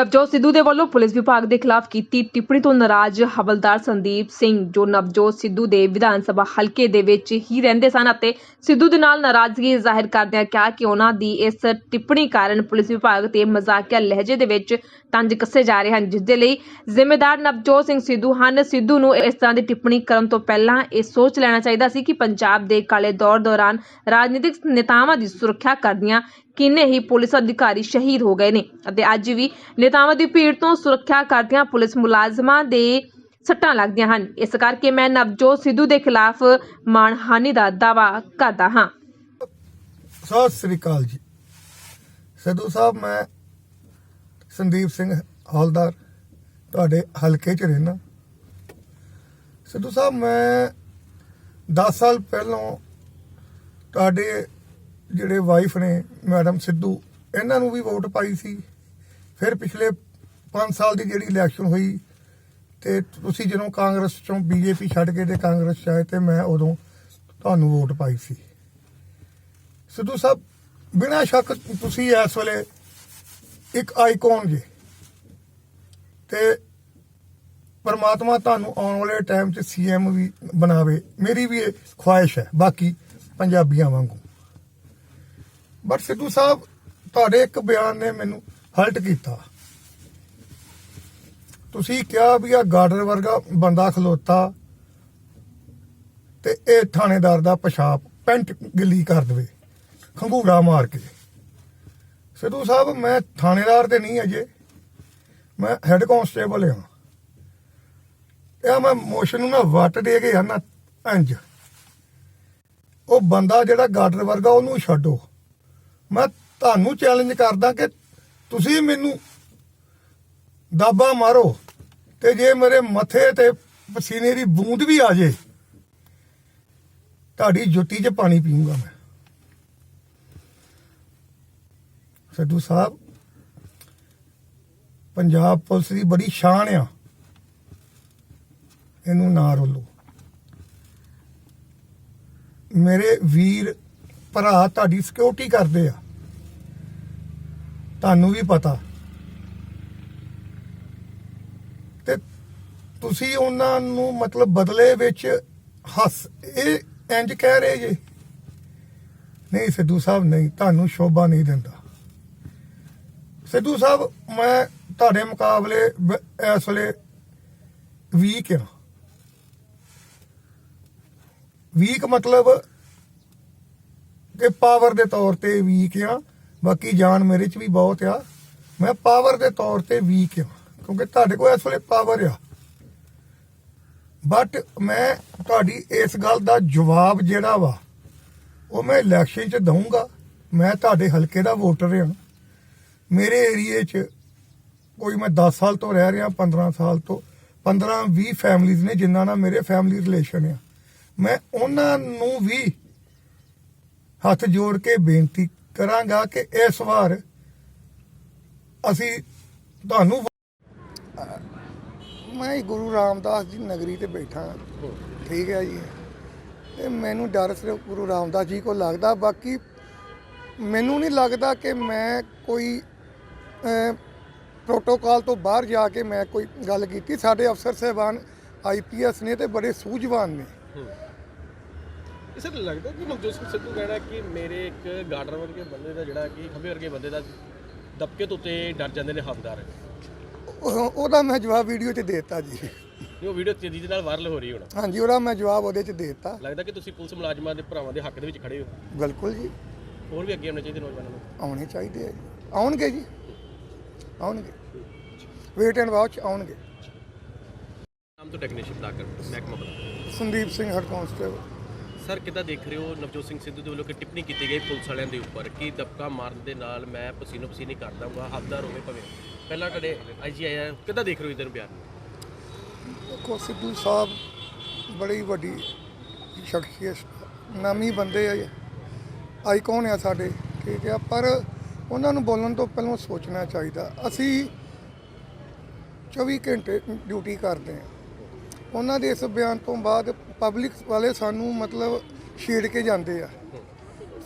ਨਵਜੋਤ ਸਿੱਧੂ ਦੇ ਵੱਲੋਂ ਪੁਲਿਸ ਵਿਭਾਗ ਦੇ ਖਿਲਾਫ ਕੀਤੀ ਟਿੱਪਣੀ ਤੋਂ ਨਾਰਾਜ਼ ਹਵਲਦਾਰ ਸੰਦੀਪ ਸਿੰਘ, ਜੋ ਨਵਜੋਤ ਸਿੱਧੂ ਦੇ ਵਿਧਾਨ ਸਭਾ ਹਲਕੇ ਦੇ ਵਿੱਚ ਹੀ ਰਹਿੰਦੇ ਸਨ ਅਤੇ ਸਿੱਧੂ ਦੇ ਨਾਲ ਨਾਰਾਜ਼ਗੀ ਜ਼ਾਹਿਰ ਕਰਦਿਆਂ ਕਿਹਾ ਕਿ ਉਹਨਾਂ ਦੀ ਇਸ ਟਿੱਪਣੀ ਕਾਰਨ ਪੁਲਿਸ ਵਿਭਾਗ ਤੇ ਮਜ਼ਾਕੀਆ ਲਹਿਜੇ ਦੇ ਵਿੱਚ ਤੰਜ ਕੱਸੇ ਜਾ ਰਹੇ ਹਨ, ਜਿਸ ਦੇ ਲਈ ਜ਼ਿੰਮੇਦਾਰ ਨਵਜੋਤ ਸਿੰਘ ਸਿੱਧੂ ਹਨ। ਸਿੱਧੂ ਨੂੰ ਇਸ ਤਰ੍ਹਾਂ ਦੀ ਟਿੱਪਣੀ ਕਰਨ ਤੋਂ ਪਹਿਲਾਂ ਇਹ ਸੋਚ ਲੈਣਾ ਚਾਹੀਦਾ ਸੀ ਕਿ ਪੰਜਾਬ ਦੇ ਕਾਲੇ ਦੌਰ ਦੌਰਾਨ ਰਾਜਨੀਤਿਕ ਨੇਤਾਵਾਂ ਦੀ ਸੁਰੱਖਿਆ ਕਰਦੀਆਂ ਕਿੰਨੇ ਹੀ ਪੁਲਿਸ ਅਧਿਕਾਰੀ ਸ਼ਹੀਦ ਹੋ ਗਏ ਨੇ ਅਤੇ ਅੱਜ ਵੀ ਨੇਤਾਵਾਂ ਦੀ ਭੀੜ ਤੋਂ ਸੁਰੱਖਿਆ ਕਰਦਿਆਂ ਪੁਲਿਸ ਮੁਲਾਜ਼ਮਾਂ ਦੇ ਸੱਟਾਂ ਲੱਗਦੀਆਂ ਹਨ। ਇਸ ਕਰਕੇ ਮੈਂ ਨਵਜੋਤ ਸਿੱਧੂ ਦੇ ਖਿਲਾਫ ਮਾਣਹਾਨੀ ਦਾ ਦਾਵਾ ਕਰਦਾ ਹਾਂ। ਸਤਿ ਸ੍ਰੀ ਅਕਾਲ ਜੀ। ਸਿੱਧੂ ਸਾਹਿਬ, ਮੈਂ ਸੰਦੀਪ ਸਿੰਘ ਹੌਲਦਾਰ ਤੁਹਾਡੇ ਹਲਕੇ 'ਚ ਰਹਿਣਾ ਸਿੱਧੂ ਸਾਹਿਬ, ਮੈਂ 10 ਸਾਲ ਪਹਿਲਾਂ ਤੁਹਾਡੇ ਜਿਹੜੇ ਵਾਈਫ ਨੇ ਮੈਡਮ ਸਿੱਧੂ, ਇਹਨਾਂ ਨੂੰ ਵੀ ਵੋਟ ਪਾਈ ਸੀ। ਫਿਰ ਪਿਛਲੇ 5 ਸਾਲ ਦੀ ਜਿਹੜੀ ਇਲੈਕਸ਼ਨ ਹੋਈ ਤੇ ਤੁਸੀਂ ਜਦੋਂ ਕਾਂਗਰਸ ਚੋਂ ਬੀਜੇਪੀ ਛੱਡ ਕੇ ਤੇ ਕਾਂਗਰਸ 'ਚ ਆਏ ਤੇ ਮੈਂ ਉਦੋਂ ਤੁਹਾਨੂੰ ਵੋਟ ਪਾਈ ਸੀ। ਸਿੱਧੂ ਸਾਹਿਬ, ਬਿਨਾਂ ਸ਼ੱਕ ਤੁਸੀਂ ਇਸ ਵੇਲੇ ਇੱਕ ਆਈਕਨ ਜੇ। ਤੇ ਪਰਮਾਤਮਾ ਤੁਹਾਨੂੰ ਆਉਣ ਵਾਲੇ ਟਾਈਮ 'ਚ ਸੀਐਮ ਵੀ ਬਣਾਵੇ। ਮੇਰੀ ਵੀ ਇਹ ਖੁਆਇਸ਼ ਹੈ। ਬਾਕੀ ਪੰਜਾਬੀਆਂ ਵਾਂਗੂ। ਬਟ ਸਿੱਧੂ ਸਾਹਿਬ, ਤੁਹਾਡੇ ਇੱਕ ਬਿਆਨ ਨੇ ਮੈਨੂੰ ਹਲਟ ਕੀਤਾ। ਤੁਸੀਂ ਕਿਹਾ ਵੀ ਆ ਗਾਰਡਰ ਵਰਗਾ ਬੰਦਾ ਖਲੋਤਾ ਤੇ ਇਹ ਥਾਣੇਦਾਰ ਦਾ ਪਿਸ਼ਾਬ ਪੈਂਟ ਗਿੱਲੀ ਕਰ ਦੇਵੇ, ਖੰਗੂੜਾ ਮਾਰ ਕੇ। ਸਿੱਧੂ ਸਾਹਿਬ, ਮੈਂ ਥਾਣੇਦਾਰ ਤੇ ਨਹੀਂ ਅਜੇ, ਮੈਂ ਹੈੱਡ ਕਾਂਸਟੇਬਲ ਹਾਂ। ਇਹ ਮੈਂ ਮੋਸ਼ਨ ਨੂੰ ਨਾ ਵੱਟ ਦੇ ਕੇ ਆ ਨਾ ਇੰਜ ਉਹ ਬੰਦਾ ਜਿਹੜਾ ਗਾਰਡਰ ਵਰਗਾ, ਉਹਨੂੰ ਛੱਡੋ। ਮੈਂ ਤੁਹਾਨੂੰ ਚੈਲੰਜ ਕਰਦਾ ਕਿ ਤੁਸੀਂ ਮੈਨੂੰ ਦਾਬਾ ਮਾਰੋ ਤੇ ਜੇ ਮੇਰੇ ਮੱਥੇ ਤੇ ਪਸੀਨੇ ਦੀ ਬੂੰਦ ਵੀ ਆ ਜੇ, ਤੁਹਾਡੀ ਜੁੱਤੀ 'ਚ ਪਾਣੀ ਪੀਊਂਗਾ ਮੈਂ। ਸਿੱਧੂ ਸਾਹਿਬ, ਪੰਜਾਬ ਪੁਲਿਸ ਦੀ ਬੜੀ ਸ਼ਾਨ ਆ। ਇਹਨੂੰ ਨਾ ਰੋਲੋ। ਮੇਰੇ ਵੀਰ ਭਰਾ ਤੁਹਾਡੀ ਸਿਕਿਉਰਿਟੀ ਕਰਦੇ ਆ। ਤੁਹਾਨੂੰ ਵੀ ਪਤਾ। ਤੇ ਤੁਸੀਂ ਉਹਨਾਂ ਨੂੰ ਮਤਲਬ ਬਦਲੇ ਵਿੱਚ ਹੱਸ, ਇਹ ਇੰਜ ਕਹਿ ਰਹੇ ਜੇ। ਨਹੀਂ, ਸਿੱਧੂ ਸਾਹਿਬ, ਨਹੀਂ, ਤੁਹਾਨੂੰ ਸ਼ੋਭਾ ਨਹੀਂ ਦਿੰਦਾ। ਸਿੱਧੂ ਸਾਹਿਬ, ਮੈਂ ਤੁਹਾਡੇ ਮੁਕਾਬਲੇ ਇਸ ਵੇਲੇ ਵੀਕ ਹਾਂ ਵੀਕ ਮਤਲਬ ਕਿ ਪਾਵਰ ਦੇ ਤੌਰ ਤੇ ਵੀਕ ਆ। ਬਾਕੀ ਜਾਨ ਮੇਰੇ ਚ ਵੀ ਬਹੁਤ ਆ। ਮੈਂ ਪਾਵਰ ਦੇ ਤੌਰ ਤੇ ਵੀਕ ਆ। ਕਿਉਂਕਿ ਤੁਹਾਡੇ ਕੋਲ ਇਸ ਵੇਲੇ ਪਾਵਰ ਆ। ਬਟ ਮੈਂ ਤੁਹਾਡੀ ਇਸ ਗੱਲ ਦਾ ਜਵਾਬ ਜਿਹੜਾ ਵਾ, ਉਹ ਮੈਂ ਇਲੈਕਸ਼ਨ 'ਚ ਦਊਂਗਾ। ਮੈਂ ਤੁਹਾਡੇ ਹਲਕੇ ਦਾ ਵੋਟਰ ਹਾਂ ਮੇਰੇ ਏਰੀਏ 'ਚ ਕੋਈ ਮੈਂ 10 ਸਾਲ ਤੋਂ ਰਹਿ ਰਿਹਾ 15 ਸਾਲ ਤੋਂ 15 20 ਫੈਮਲੀਆਂ ਨੇ ਜਿਨ੍ਹਾਂ ਨਾਲ ਮੇਰੇ ਫੈਮਿਲੀ ਰਿਲੇਸ਼ਨ ਆ। ਮੈਂ ਉਹਨਾਂ ਨੂੰ ਵੀ ਹੱਥ ਜੋੜ ਕੇ ਬੇਨਤੀ ਕਰਾਂਗਾ ਕਿ ਇਸ ਵਾਰ ਅਸੀਂ ਤੁਹਾਨੂੰ ਮੈਂ ਗੁਰੂ ਰਾਮਦਾਸ ਜੀ ਨਗਰੀ ਤੇ ਬੈਠਾ। ਠੀਕ ਹੈ ਜੀ। ਤੇ ਮੈਨੂੰ ਡਰ ਸਿਰਫ ਗੁਰੂ ਰਾਮਦਾਸ ਜੀ ਕੋ ਲੱਗਦਾ, ਬਾਕੀ ਮੈਨੂੰ ਨਹੀਂ ਲੱਗਦਾ ਕਿ ਮੈਂ ਕੋਈ ਪ੍ਰੋਟੋਕਾਲ ਤੋਂ ਬਾਹਰ ਜਾ ਕੇ ਮੈਂ ਕੋਈ ਗੱਲ ਕੀਤੀ। ਸਾਡੇ ਅਫਸਰ ਸਹਿਬਾਨ ਆਈਪੀਐਸ ਨੇ ਤੇ ਬੜੇ ਸੂਝਵਾਨ ਨੇ। ਨੂੰ ਲੱਗਦਾ ਕਿ ਨਵਜੋਤ ਸਿੰਘ ਸਿੱਧੂ ਕਹਿਣਾ ਕਿ ਮੇਰੇ ਇੱਕ ਗਾਰਡਰ ਵਰਗੇ ਬੰਦੇ ਦਾ ਜਿਹੜਾ ਕਿ ਖੰਭੇ ਵਰਗੇ ਬੰਦੇ ਦਾ ਦਬਕੇ ਤੋਂ ਉੱਤੇ ਡਰ ਜਾਂਦੇ ਨੇ ਹੱਕਦਾਰ। ਉਹ- ਉਹਦਾ ਮੈਂ ਜਵਾਬ ਵੀਡੀਓ 'ਚ ਦੇਤਾ ਜੀ। ਇਹ ਉਹ ਵੀਡੀਓ ਤੇਜ਼ੀ ਦੇ ਨਾਲ ਵਾਇਰਲ ਹੋ ਰਹੀ ਹੁਣ। ਹਾਂਜੀ ਉਹਦਾ ਮੈਂ ਜਵਾਬ ਉਹਦੇ 'ਚ ਦੇਤਾ। ਲੱਗਦਾ ਕਿ ਤੁਸੀਂ ਪੁਲਿਸ ਮੁਲਾਜ਼ਮਾਂ ਦੇ ਭਰਾਵਾਂ ਦੇ ਹੱਕ ਦੇ ਵਿੱਚ ਖੜੇ ਹੋ। ਬਿਲਕੁਲ ਜੀ। ਹੋਰ ਵੀ ਅੱਗੇ ਆਉਣੇ ਚਾਹੀਦੇ ਨੌਜਵਾਨਾਂ ਨੂੰ? ਆਉਣੇ ਚਾਹੀਦੇ ਆ ਜੀ। ਆਉਣਗੇ ਜੀ। ਆਉਣਗੇ। ਵੇਟ ਐਂਡ ਵਾਚ ਆਉਣਗੇ। ਨਾਮ ਤੋਂ ਟੈਕਨੀਸ਼ੀਅਨ ਦਾ ਕਰ ਮਹਿਕਮਾ ਬਣਾ Sandeep Singh head constable. Sir, ਕਿੱਦਾਂ ਦੇਖ ਰਹੇ ਹੋ ਨਵਜੋਤ ਸਿੰਘ ਸਿੱਧੂ ਦੇ ਵੱਲੋਂ ਕਿ ਟਿੱਪਣੀ ਕੀਤੀ ਗਈ ਪੁਲਿਸ ਵਾਲਿਆਂ ਦੇ ਉੱਪਰ, ਕਿ ਦਬਕਾ ਮਾਰਨ ਦੇ ਨਾਲ ਮੈਂ ਪਸੀਨੋ ਪਸੀਨੀ ਕਰ ਦਾਂਗਾ ਹੱਕਦਾਰ ਹੋਵੇ ਭਾਵੇਂ। ਪਹਿਲਾਂ ਤੁਹਾਡੇ ਆਈਜੀ ਆਇਆ, ਕਿੱਦਾਂ ਦੇਖ ਰਹੇ ਹੋ ਇਹਦੇ ਬਿਆਨ ਦੇਖੋ, ਸਿੱਧੂ ਸਾਹਿਬ ਬੜੀ ਵੱਡੀ ਸ਼ਖਸੀਅਤ, ਨਾਮੀ ਬੰਦੇ ਆ ਆਈਕਨ ਆ ਸਾਡੇ, ਠੀਕ ਆ, ਪਰ ਉਹਨਾਂ ਨੂੰ ਬੋਲਣ ਤੋਂ ਪਹਿਲਾਂ ਸੋਚਣਾ ਚਾਹੀਦਾ। ਅਸੀਂ 24 ਘੰਟੇ ਡਿਊਟੀ ਕਰਦੇ ਹਾਂ। ਉਹਨਾਂ ਦੇ ਇਸ ਬਿਆਨ ਤੋਂ ਬਾਅਦ ਪਬਲਿਕ ਵਾਲੇ ਸਾਨੂੰ ਮਤਲਬ ਛੇੜ ਕੇ ਜਾਂਦੇ ਆ।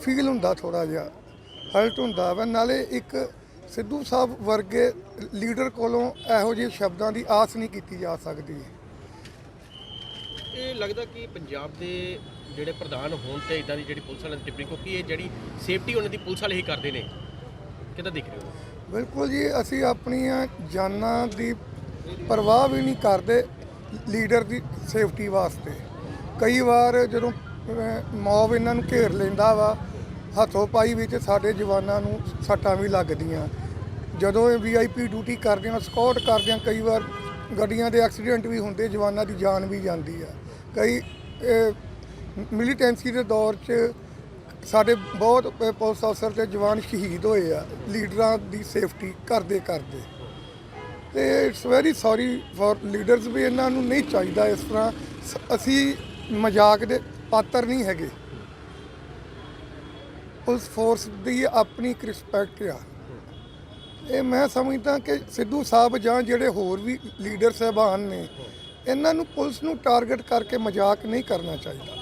ਫੀਲ ਹੁੰਦਾ ਥੋੜਾ ਜਿਹਾ ਹਰਟ ਹੁੰਦਾ ਵਾ। ਨਾਲੇ ਇੱਕ ਸਿੱਧੂ ਸਾਹਿਬ ਵਰਗੇ ਲੀਡਰ ਕੋਲੋਂ ਇਹੋ ਜਿਹੇ ਸ਼ਬਦਾਂ ਦੀ ਆਸ ਨਹੀਂ ਕੀਤੀ ਜਾ ਸਕਦੀ। ਇਹ ਲੱਗਦਾ ਕਿ ਪੰਜਾਬ ਦੇ ਜਿਹੜੇ ਪ੍ਰਧਾਨ ਹੋਣ ਤੇ ਇਦਾਂ ਦੀ ਜਿਹੜੀ ਪੁਲਿਸ ਵਾਲਿਆਂ ਦੀ ਟਿੱਪਣੀ ਕਿਉਂਕਿ ਇਹ ਜਿਹੜੀ ਸੇਫਟੀ ਉਹਨਾਂ ਦੀ ਪੁਲਿਸ ਵਾਲੇ ਹੀ ਕਰਦੇ ਨੇ। ਕਿੱਦਾਂ ਦੇਖ ਰਹੇ ਹੋ? ਬਿਲਕੁਲ ਜੀ ਅਸੀਂ ਆਪਣੀਆਂ ਜਾਨਾਂ ਦੀ ਪਰਵਾਹ ਵੀ ਨਹੀਂ ਕਰਦੇ। ਲੀਡਰ ਦੀ ਸੇਫਟੀ ਵਾਸਤੇ। ਕਈ ਵਾਰ ਜਦੋਂ ਮੌਬ ਇਹਨਾਂ ਨੂੰ ਘੇਰ ਲੈਂਦਾ ਵਾ, ਹੱਥੋਂ ਪਾਈ ਵਿੱਚ ਸਾਡੇ ਜਵਾਨਾਂ ਨੂੰ ਸੱਟਾਂ ਵੀ ਲੱਗਦੀਆਂ। ਜਦੋਂ ਇਹ ਵੀਆਈਪੀ ਡਿਊਟੀ ਕਰਦੇ ਆ ਸਕਾਟ ਕਰਦੇ ਆ, ਕਈ ਵਾਰ ਗੱਡੀਆਂ ਦੇ ਐਕਸੀਡੈਂਟ ਵੀ ਹੁੰਦੇ, ਜਵਾਨਾਂ ਦੀ ਜਾਨ ਵੀ ਜਾਂਦੀ ਆ। ਕਈ ਮਿਲੀਟੈਂਸੀ ਦੇ ਦੌਰ 'ਚ ਸਾਡੇ ਬਹੁਤ ਪੁਲਿਸ ਅਫਸਰ ਤੇ ਜਵਾਨ ਸ਼ਹੀਦ ਹੋਏ ਆ, ਲੀਡਰਾਂ ਦੀ ਸੇਫਟੀ ਕਰਦੇ ਕਰਦੇ ਤੇ it's very sorry for leaders ਵੀ ਇਹਨਾਂ ਨੂੰ ਨਹੀਂ ਚਾਹੀਦਾ ਇਸ ਤਰ੍ਹਾਂ। ਸ- ਅਸੀਂ ਮਜ਼ਾਕ ਦੇ ਪਾਤਰ ਨਹੀਂ ਹੈਗੇ। ਪੁਲਿਸ ਫੋਰਸ ਦੀ ਆਪਣੀ ਇੱਕ ਰਿਸਪੈਕਟ ਆ। ਇਹ ਮੈਂ ਸਮਝਦਾ ਕਿ ਸਿੱਧੂ ਸਾਹਿਬ ਜਾਂ ਜਿਹੜੇ ਹੋਰ ਵੀ ਲੀਡਰ ਸਹਿਬਾਨ ਨੇ, ਇਹਨਾਂ ਨੂੰ ਪੁਲਿਸ ਨੂੰ ਟਾਰਗੇਟ ਕਰਕੇ ਮਜ਼ਾਕ ਨਹੀਂ ਕਰਨਾ ਚਾਹੀਦਾ।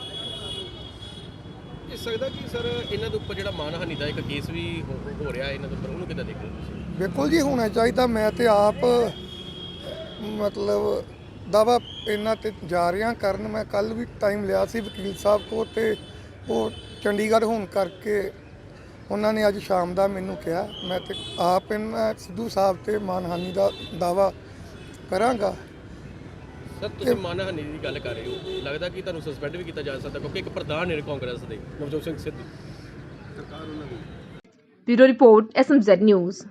ਇਹ ਸਕਦਾ ਕਿ ਸਰ ਇਹਨਾਂ ਦੇ ਉੱਪਰ ਜਿਹੜਾ ਮਾਨਹਾਨੀ ਦਾ ਇੱਕ ਕੇਸ ਵੀ ਹੋ ਹੋ ਰਿਹਾ ਇਹਨਾਂ ਦੇ ਉੱਪਰ, ਉਹਨੂੰ ਕਿੱਦਾਂ ਦੇਖ ਹੋ ਤੁਸੀਂ? ਬਿਲਕੁਲ ਜੀ, ਹੋਣਾ ਚਾਹੀਦਾ, ਮੈਂ ਤੇ ਆਪ, ਮਤਲਬ ਦਾਵਾ ਇਹਨਾਂ ਤੇ ਜਾ ਰਿਹਾ ਕਰਨ। ਮੈਂ ਕੱਲ ਵੀ ਟਾਈਮ ਲਿਆ ਸੀ ਵਕੀਲ ਸਾਹਿਬ ਕੋਲ ਤੇ ਉਹ ਚੰਡੀਗੜ੍ਹ ਹੋਣ ਕਰਕੇ ਉਹਨਾਂ ਨੇ ਅੱਜ ਸ਼ਾਮ ਦਾ ਮੈਨੂੰ ਕਿਹਾ। ਮੈਂ ਤੇ ਆਪ ਇਹਨਾਂ ਸਿੱਧੂ ਸਾਹਿਬ ਤੇ ਮਾਨਹਾਨੀ ਦਾ ਦਾਵਾ ਕਰਾਂਗਾ। ਸਰ ਤੁਸੀਂ ਮਾਨਹਾਨੀ ਦੀ ਗੱਲ ਕਰ ਰਹੇ ਹੋ। ਲੱਗਦਾ ਕਿ ਤੁਹਾਨੂੰ ਸਸਪੈਂਡ ਵੀ ਕੀਤਾ ਜਾ ਸਕਦਾ ਕਿਉਂਕਿ ਇੱਕ ਪ੍ਰਧਾਨ ਨੇ ਕਾਂਗਰਸ ਦੇ Navjot Singh Sidhu. Bureau report SMZ news.